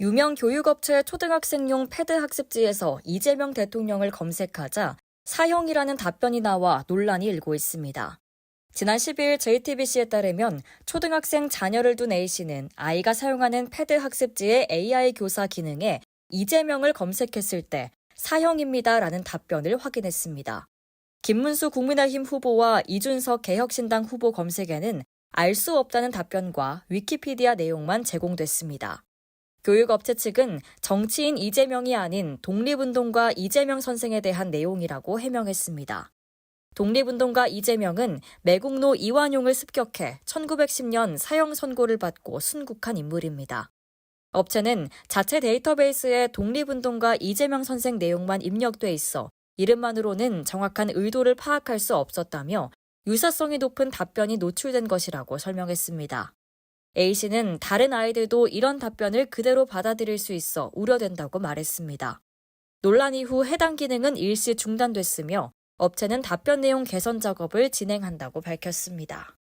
유명 교육업체 초등학생용 패드 학습지에서 이재명 대통령을 검색하자 사형이라는 답변이 나와 논란이 일고 있습니다. 지난 12일 JTBC에 따르면 초등학생 자녀를 둔 A씨는 아이가 사용하는 패드 학습지의 AI 교사 기능에 이재명을 검색했을 때 사형입니다라는 답변을 확인했습니다. 김문수 국민의힘 후보와 이준석 개혁신당 후보 검색에는 알 수 없다는 답변과 위키피디아 내용만 제공됐습니다. 교육업체 측은 정치인 이재명이 아닌 독립운동가 이재명 선생에 대한 내용이라고 해명했습니다. 독립운동가 이재명은 매국노 이완용을 습격해 1910년 사형 선고를 받고 순국한 인물입니다. 업체는 자체 데이터베이스에 독립운동가 이재명 선생 내용만 입력돼 있어 이름만으로는 정확한 의도를 파악할 수 없었다며 유사성이 높은 답변이 노출된 것이라고 설명했습니다. A씨는 다른 아이들도 이런 답변을 그대로 받아들일 수 있어 우려된다고 말했습니다. 논란 이후 해당 기능은 일시 중단됐으며 업체는 답변 내용 개선 작업을 진행한다고 밝혔습니다.